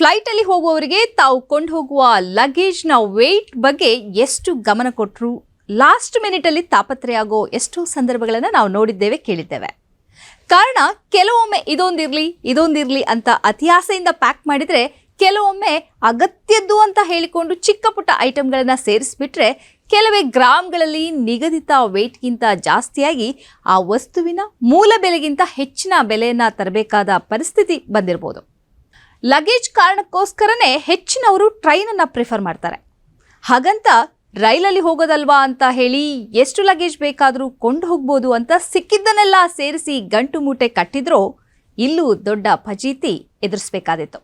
ಫ್ಲೈಟಲ್ಲಿ ಹೋಗುವವರಿಗೆ ತಾವು ಕೊಂಡು ಹೋಗುವ ಲಗೇಜ್ನ ವೆಯ್ಟ್ ಬಗ್ಗೆ ಎಷ್ಟು ಗಮನ ಕೊಟ್ಟರು ಲಾಸ್ಟ್ ಮಿನಿಟಲ್ಲಿ ತಾಪತ್ರೆ ಆಗೋ ಎಷ್ಟೋ ಸಂದರ್ಭಗಳನ್ನು ನಾವು ನೋಡಿದ್ದೇವೆ, ಕೇಳಿದ್ದೇವೆ. ಕಾರಣ, ಕೆಲವೊಮ್ಮೆ ಇದೊಂದಿರಲಿ ಇದೊಂದಿರಲಿ ಅಂತ ಅತಿಯಾಸೆಯಿಂದ ಪ್ಯಾಕ್ ಮಾಡಿದರೆ, ಕೆಲವೊಮ್ಮೆ ಅಗತ್ಯದ್ದು ಅಂತ ಹೇಳಿಕೊಂಡು ಚಿಕ್ಕ ಪುಟ್ಟ ಐಟಮ್ಗಳನ್ನು ಸೇರಿಸ್ಬಿಟ್ರೆ, ಕೆಲವೇ ಗ್ರಾಮ್ಗಳಲ್ಲಿ ನಿಗದಿತ ವೆಯ್ಟ್ಗಿಂತ ಜಾಸ್ತಿಯಾಗಿ ಆ ವಸ್ತುವಿನ ಮೂಲ ಬೆಲೆಗಿಂತ ಹೆಚ್ಚಿನ ಬೆಲೆಯನ್ನು ತರಬೇಕಾದ ಪರಿಸ್ಥಿತಿ ಬಂದಿರ್ಬೋದು. ಲಗೇಜ್ ಕಾರಣಕ್ಕೋಸ್ಕರನೇ ಹೆಚ್ಚಿನವರು ಟ್ರೈನನ್ನು ಪ್ರಿಫರ್ ಮಾಡ್ತಾರೆ. ಹಾಗಂತ ರೈಲಲ್ಲಿ ಹೋಗೋದಲ್ವಾ ಅಂತ ಹೇಳಿ ಎಷ್ಟು ಲಗೇಜ್ ಬೇಕಾದರೂ ಕೊಂಡು ಹೋಗ್ಬೋದು ಅಂತ ಸಿಕ್ಕಿದ್ದನ್ನೆಲ್ಲ ಸೇರಿಸಿ ಗಂಟು ಮೂಟೆ ಕಟ್ಟಿದ್ರೂ ಇಲ್ಲೂ ದೊಡ್ಡ ಫಜೀತಿ ಎದುರಿಸಬೇಕಾದಿತ್ತು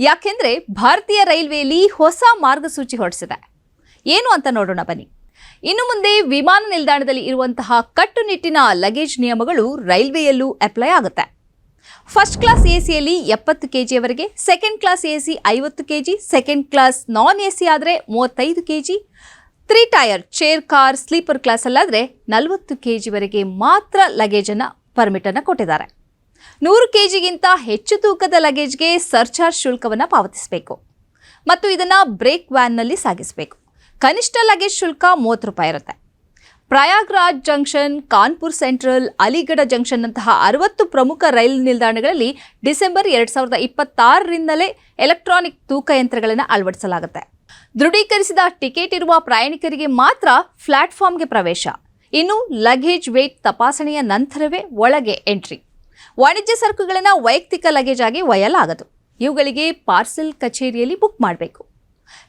ಯಾಕೆಂದರೆ ಭಾರತೀಯ ರೈಲ್ವೆಯಲ್ಲಿ ಹೊಸ ಮಾರ್ಗಸೂಚಿ ಹೊರಡಿಸಿದೆ. ಏನು ಅಂತ ನೋಡೋಣ ಬನ್ನಿ. ಇನ್ನು ಮುಂದೆ ವಿಮಾನ ನಿಲ್ದಾಣದಲ್ಲಿ ಇರುವಂತಹ ಕಟ್ಟುನಿಟ್ಟಿನ ಲಗೇಜ್ ನಿಯಮಗಳು ರೈಲ್ವೆಯಲ್ಲೂ ಅಪ್ಲೈ ಆಗುತ್ತೆ. ಫಸ್ಟ್ ಕ್ಲಾಸ್ ಎ ಸಿಯಲ್ಲಿ ಎಪ್ಪತ್ತು ಕೆ ಜಿಯವರೆಗೆ ಸೆಕೆಂಡ್ ಕ್ಲಾಸ್ ಎ ಸಿ ಐವತ್ತು K G second class non A C ಆದರೆ ಮೂವತ್ತೈದು K G three tier chair car sleeper ಕ್ಲಾಸಲ್ಲಾದರೆ ನಲವತ್ತು ಕೆ ಜಿವರೆಗೆ ಮಾತ್ರ ಲಗೇಜನ್ನು ಪರ್ಮಿಟನ್ನು ಕೊಟ್ಟಿದ್ದಾರೆ. ನೂರು ಕೆ ಜಿಗಿಂತ ಹೆಚ್ಚು ತೂಕದ ಲಗೇಜ್ಗೆ ಸರ್ಚಾರ್ಜ್ ಶುಲ್ಕವನ್ನು ಪಾವತಿಸಬೇಕು. ಮತ್ತು ಇದನ್ನು ಬ್ರೇಕ್ ವ್ಯಾನ್ನಲ್ಲಿ ಸಾಗಿಸಬೇಕು. ಕನಿಷ್ಠ ಲಗೇಜ್ ಶುಲ್ಕ ಮೂವತ್ತು ರೂಪಾಯಿ ಇರುತ್ತೆ. Prayagraj junction, Kanpur central, Aligarh junction ನಂತಹ ಅರವತ್ತು ಪ್ರಮುಖ ರೈಲು ನಿಲ್ದಾಣಗಳಲ್ಲಿ ಡಿಸೆಂಬರ್ ಎರಡು ಸಾವಿರದ ಇಪ್ಪತ್ತಾರರಿಂದಲೇ ಎಲೆಕ್ಟ್ರಾನಿಕ್ ತೂಕ ಯಂತ್ರಗಳನ್ನು ಅಳವಡಿಸಲಾಗುತ್ತೆ. ದೃಢೀಕರಿಸಿದ ಟಿಕೆಟ್ ಇರುವ ಪ್ರಯಾಣಿಕರಿಗೆ ಮಾತ್ರ ಪ್ಲಾಟ್ಫಾರ್ಮ್ಗೆ ಪ್ರವೇಶ. ಇನ್ನು ಲಗೇಜ್ ವೇಟ್ ತಪಾಸಣೆಯ ನಂತರವೇ ಒಳಗೆ ಎಂಟ್ರಿ. ವಾಣಿಜ್ಯ ಸರಕುಗಳನ್ನು ವೈಯಕ್ತಿಕ ಲಗೇಜ್ ಆಗಿ ಒಯ್ಯಲಾಗದು. ಇವುಗಳಿಗೆ ಪಾರ್ಸೆಲ್ ಕಚೇರಿಯಲ್ಲಿ ಬುಕ್ ಮಾಡಬೇಕು.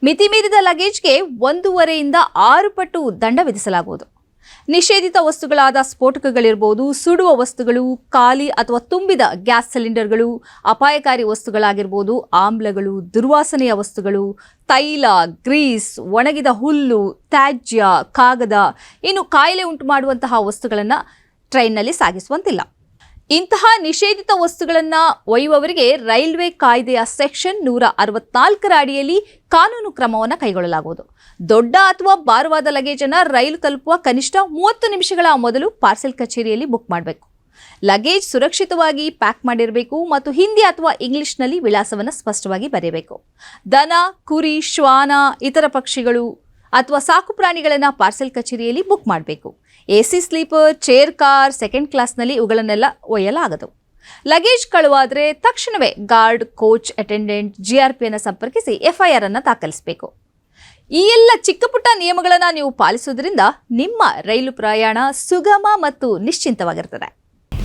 ಮಿತಿ ಮೀರಿದ ಲಗೇಜ್ಗೆ ಒಂದೂವರೆಯಿಂದ ಆರು ಪಟ್ಟು ದಂಡ ವಿಧಿಸಲಾಗುವುದು. ನಿಷೇಧಿತ ವಸ್ತುಗಳಾದ ಸ್ಫೋಟಕಗಳಿರ್ಬೋದು, ಸುಡುವ ವಸ್ತುಗಳು, ಖಾಲಿ ಅಥವಾ ತುಂಬಿದ ಗ್ಯಾಸ್ ಸಿಲಿಂಡರ್ಗಳು, ಅಪಾಯಕಾರಿ ವಸ್ತುಗಳಾಗಿರ್ಬೋದು, ಆಮ್ಲಗಳು, ದುರ್ವಾಸನೆಯ ವಸ್ತುಗಳು, ತೈಲ, ಗ್ರೀಸ್, ಒಣಗಿದ ಹುಲ್ಲು, ತ್ಯಾಜ್ಯ, ಕಾಗದ, ಇನ್ನು ಕಾಯಿಲೆ ಉಂಟು ಮಾಡುವಂತಹ ವಸ್ತುಗಳನ್ನು ಟ್ರೈನ್ನಲ್ಲಿ ಸಾಗಿಸುವಂತಿಲ್ಲ. ಇಂತಹ ನಿಷೇಧಿತ ವಸ್ತುಗಳನ್ನು ಒಯ್ಯುವವರಿಗೆ ರೈಲ್ವೆ ಕಾಯ್ದೆಯ ಸೆಕ್ಷನ್ ನೂರ ಅರವತ್ನಾಲ್ಕರ ಅಡಿಯಲ್ಲಿ ಕಾನೂನು ಕ್ರಮವನ್ನು ಕೈಗೊಳ್ಳಲಾಗುವುದು. ದೊಡ್ಡ ಅಥವಾ ಭಾರವಾದ ಲಗೇಜನ್ನು ರೈಲು ತಲುಪುವ ಕನಿಷ್ಠ ಮೂವತ್ತು ನಿಮಿಷಗಳ ಮೊದಲು ಪಾರ್ಸೆಲ್ ಕಚೇರಿಯಲ್ಲಿ ಬುಕ್ ಮಾಡಬೇಕು. ಲಗೇಜ್ ಸುರಕ್ಷಿತವಾಗಿ ಪ್ಯಾಕ್ ಮಾಡಿರಬೇಕು ಮತ್ತು ಹಿಂದಿ ಅಥವಾ ಇಂಗ್ಲಿಷ್ನಲ್ಲಿ ವಿಳಾಸವನ್ನು ಸ್ಪಷ್ಟವಾಗಿ ಬರೆಯಬೇಕು. ದನ, ಕುರಿ, ಶ್ವಾನ, ಇತರ ಪಕ್ಷಿಗಳು ಅಥವಾ ಸಾಕು ಪ್ರಾಣಿಗಳನ್ನು ಪಾರ್ಸೆಲ್ ಕಚೇರಿಯಲ್ಲಿ ಬುಕ್ ಮಾಡಬೇಕು. A C sleeper, chair car, second ಕ್ಲಾಸ್ನಲ್ಲಿ ಇವುಗಳನ್ನೆಲ್ಲ ಒಯ್ಯಲಾಗದು. ಲಗೇಜ್ ಕಳುವಾದರೆ ತಕ್ಷಣವೇ guard, coach, attendant, G R ಪಿಯನ್ನು ಸಂಪರ್ಕಿಸಿ ಎಫ್ಐಆರ್ ಅನ್ನು ದಾಖಲಿಸಬೇಕು. ಈ ಎಲ್ಲ ಚಿಕ್ಕ ಪುಟ್ಟ ನಿಯಮಗಳನ್ನು ನೀವು ಪಾಲಿಸುವುದರಿಂದ ನಿಮ್ಮ ರೈಲು ಪ್ರಯಾಣ ಸುಗಮ ಮತ್ತು ನಿಶ್ಚಿಂತವಾಗಿರ್ತದೆ.